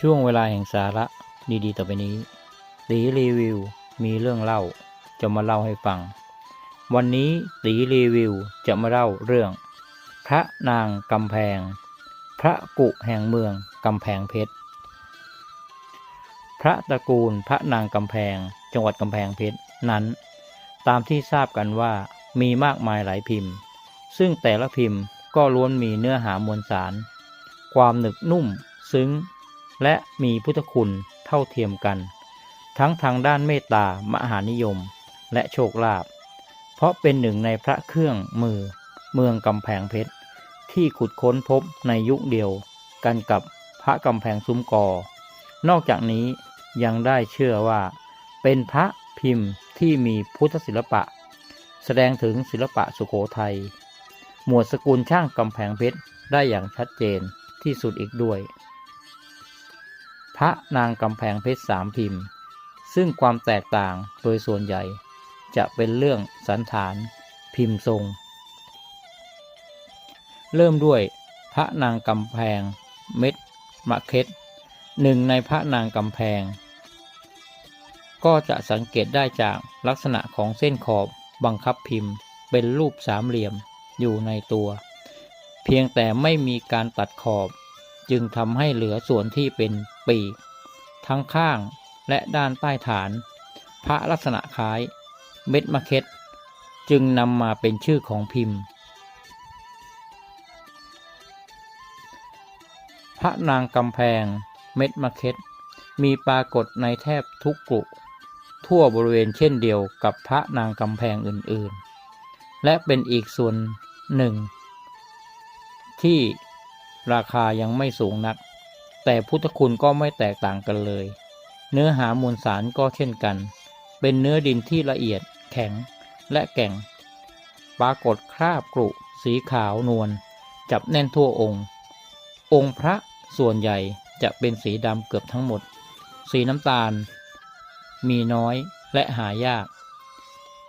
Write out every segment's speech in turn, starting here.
ช่วงเวลาแห่งสาระดีๆต่อไปนี้ตีรีวิวมีเรื่องเล่าจะมาเล่าให้ฟัง วันนี้ตีรีวิวจะมาเล่าเรื่อง พระนางกำแพง พระกุแห่งเมืองกำแพงเพชร พระตระกูลพระนางกำแพงจังหวัดกำแพงเพชรนั้น ตามที่ทราบกันว่ามีมากมายหลายพิมพ์ ซึ่งแต่ละพิมพ์ก็ล้วนมีเนื้อหามวลสาร ความหนึกนุ่มซึ้ง และมีพุทธคุณเท่าเทียมกัน ทั้งทางด้านเมตตามหานิยม และโชคลาภเพราะเป็นหนึ่งในพระเครื่องมือเมืองกำแพงเพชร ที่ขุดค้นพบในยุคเดียวกันกับพระกำแพงซุ้มกอ นอกจากนี้ยังได้เชื่อว่า เป็นพระพิมพ์ที่มีพุทธศิลปะ แสดงถึงศิลปะสุโขทัยหมวดสกุลช่างกำแพงเพชรได้อย่างชัดเจนที่สุดอีกด้วย พระนางกำแพงเพชรสามพิมพ์ ซึ่งความแตกต่างโดยส่วนใหญ่ จะเป็นเรื่องสันฐาน พิมพ์ทรง เริ่มด้วยพระนางกำแพง เม็ดมะเค็ดหนึ่งในพระนางกำแพง ก็จะสังเกตได้จากลักษณะของเส้นขอบบังคับพิมพ์ เป็นรูปสามเหลี่ยมอยู่ในตัว เพียงแต่ไม่มีการตัดขอบ จึงทำให้เหลือส่วนที่เป็น ปีก ทั้งข้างและด้านใต้ฐาน พระลักษณะคล้าย เม็ดมะเค็ดจึงนำมาเป็นชื่อของพิมพ์ พระนางกำแพง เม็ดมะเค็ดมีปรากฏในแทบทุกกลุ่ทั่วบริเวณเช่นเดียวกับพระนางกำแพงอื่นๆ และเป็นอีกส่วนหนึ่ง ที่ราคายังไม่สูงนัก แต่พุทธคุณก็ไม่แตกต่างกันเลย เนื้อหามวลสารก็เช่นกัน เป็นเนื้อดินที่ละเอียด แข็งและแก่ง ปรากฏคราบกรุ สีขาวนวลจับแน่นทั่วองค์ องค์พระส่วนใหญ่จะเป็นสีดำเกือบทั้งหมด สีน้ำตาล มีน้อยและหายาก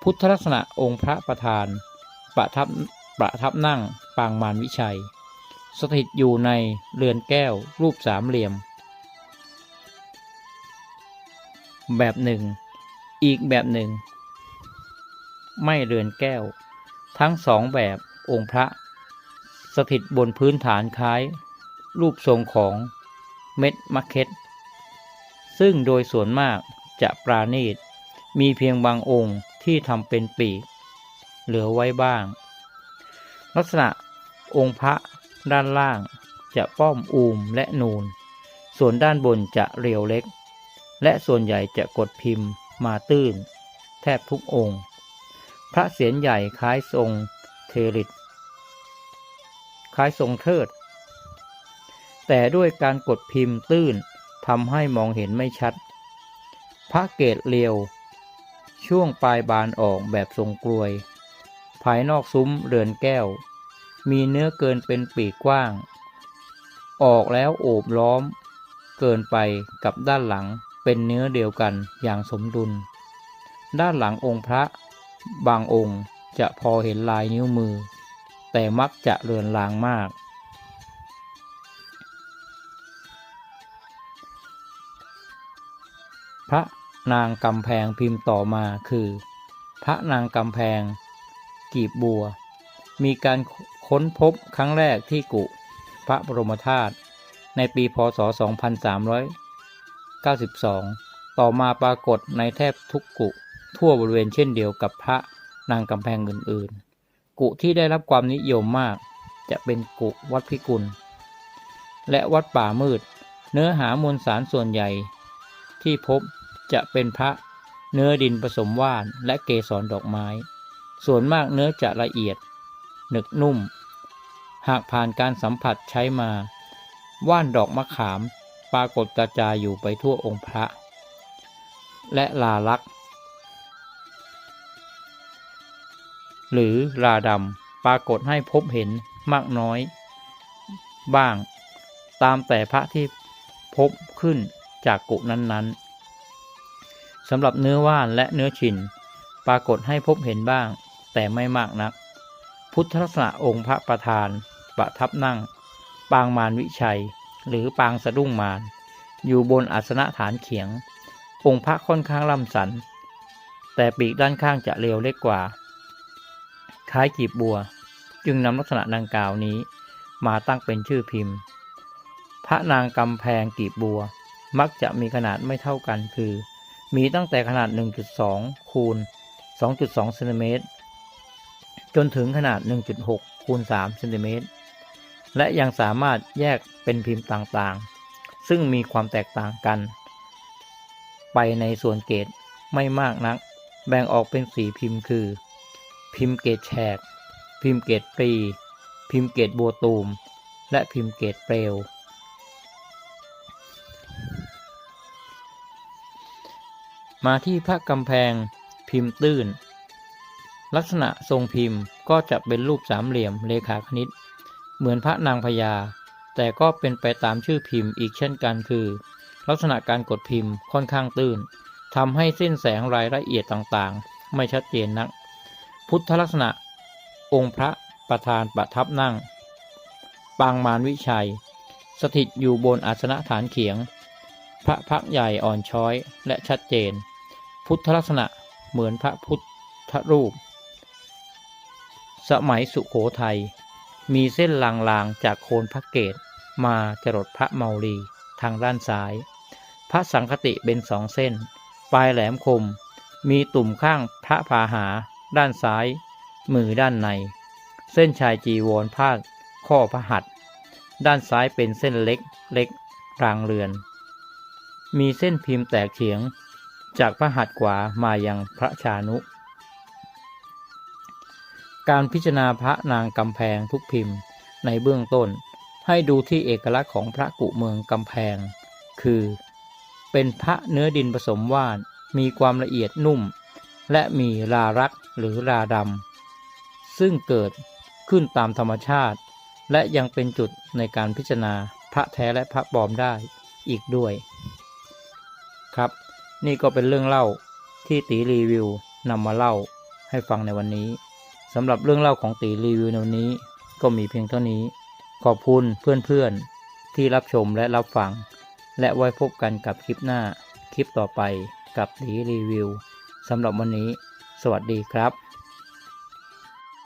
พุทธลักษณะองค์พระประธาน ประทับประทับนั่งปางมารวิชัย สถิตอยู่ในเรือนแก้วรูปสามเหลี่ยม แบบหนึ่ง อีกแบบหนึ่ง ไม่เรือนแก้ว ทั้งสองแบบองค์พระ สถิตบนพื้นฐานคล้าย รูปทรงของเม็ดมะเค็ดซึ่งโดยส่วนมากจะปราณีต มีเพียงบางองค์ที่ทำเป็นปีก เหลือไว้บ้าง ลักษณะองค์พระ ด้านล่างจะป้อมอูมและนูน ส่วนด้านบนจะเรียวเล็ก และส่วนใหญ่จะกดพิมพ์มาตื้น แทบทุกองค์ พระเศียรใหญ่คล้ายทรงเทริตคล้ายทรงเทิด แต่ด้วยการกดพิมพ์ตื้นทำให้มองเห็นไม่ชัด พระเกศเรียว ช่วงปลายบานออกแบบทรงกลวย ภายนอกซุ้มเรือนแก้ว มีเนื้อเกินเป็นปีกกว้าง ออกแล้วโอบล้อม เกินไปกับด้านหลังเป็นเนื้อเดียวกันอย่างสมดุล ด้านหลังองค์พระ บางองค์จะพอเห็นลายนิ้วมือ แต่มักจะเรือนลางมาก พระนางกำแพงพิมพ์ต่อมาคือ พระนางกำแพง กีบบัว มีการ ค้นพบครั้งแรกที่กุพระบรมธาตุในปีพศ 2392 ต่อมาปรากฏในแทบทุกกุ ทั่วบริเวณเช่นเดียวกับพระนางกำแพงอื่นๆ กุที่ได้รับความนิยมมาก จะเป็นกุวัดพิกุล และวัดป่ามืด เนื้อหามวลสารส่วนใหญ่ ที่พบจะเป็นพระเนื้อดินผสมว่านและเกสรดอกไม้ ส่วนมากเนื้อจะละเอียด หนึกนุ่ม หากผ่านการสัมผัสใช้มา ว่านดอกมะขามปรากฏกระจายอยู่ไปทั่วองค์พระ และลาลักษ์หรือลาดำปรากฏให้พบเห็นมากน้อย บ้าง ตามแต่พระที่พบขึ้นจากกุนั้นๆสำหรับเนื้อว่านและเนื้อฉินปรากฏให้พบเห็นบ้าง แต่ไม่มากนัก พุทธลักษณะองค์พระประธาน ประทับนั่ง ปางมารวิชัย หรือปางสะดุ้งมาร อยู่บนอาสนะฐานเขียง องค์พระค่อนข้างล่ำสัน แต่ปีกด้านข้างจะเรียวเล็กกว่า คล้ายกีบบัว จึงนำลักษณะดังกล่าวนี้มาตั้งเป็นชื่อพิมพ์ พระนางกำแพงกีบบัว มักจะมีขนาดไม่เท่ากันคือ มีตั้งแต่ขนาด 1.2 คูณ 2.2เซนติเมตร จนถึงขนาด 1.6 คูณ3เซนติเมตร และยังสามารถแยกเป็นพิมพ์ต่างๆ ซึ่งมีความแตกต่างกัน ไปในส่วนเกรดไม่มากนัก แบ่งออกเป็นสีพิมพ์คือ พิมพ์เกรดแฉก พิมพ์เกรดปรี พิมพ์เกรดบัวตูม และพิมพ์เกรดเปลว มาที่พระกำแพงพิมพ์ตื้น ลักษณะทรงพิมพ์ก็จะเป็นรูปสามเหลี่ยมเลขาคณิต เหมือนพระนางพญา แต่ก็เป็นไปตามชื่อพิมพ์อีกเช่นกันคือ ลักษณะการกดพิมพ์ค่อนข้างตื้นทำให้เส้นแสงรายละเอียดต่างๆ ไม่ชัดเจนนัก พุทธลักษณะ องค์พระประธานประทับนั่ง ปางมารวิชัย สถิตอยู่บนอาสนะฐานเขียง พระพักตร์ใหญ่อ่อนช้อยและชัดเจน พุทธลักษณะเหมือนพระพุทธรูป สมัยสุขโขทัยมีเส้นลางๆจากโคนพระเกตมาจรดพระเมารีทางด้านซ้าย พระสังคติเป็นสองเส้น ปลายแหลมคม มีตุ่มข้างพระพาหา ด้านซ้าย มือด้านใน เส้นชายจีวรพาดข้อพระหัตด้านซ้ายเป็นเส้นเล็กเล็กรางเรือน มีเส้นพิมพ์แตกเฉียง จากพระหัตถ์ขวามายังพระชานุ การพิจารณาพระนางกำแพงทุกพิมพ์ในเบื้องต้น ให้ดูที่เอกลักษณ์ของพระกุเมืองกำแพง คือ เป็นพระเนื้อดินผสมว่าน มีความละเอียดนุ่ม และมีรารักหรือราดำซึ่งเกิดขึ้นตามธรรมชาติ และยังเป็นจุดในการพิจารณาพระแท้และพระปลอมได้อีกด้วย ครับ นี่ก็เป็นเรื่องเล่าที่ตีรีวิวนำมาเล่าให้ฟังในวันนี้ สำหรับเรื่องเล่าของตีรีวิวในวันนี้ ก็มีเพียงเท่านี้ ขอบคุณเพื่อนๆ ที่รับชมและรับฟัง และไว้พบกันกับคลิปหน้า คลิปต่อไปกับตีรีวิวสำหรับวันนี้ สวัสดีครับ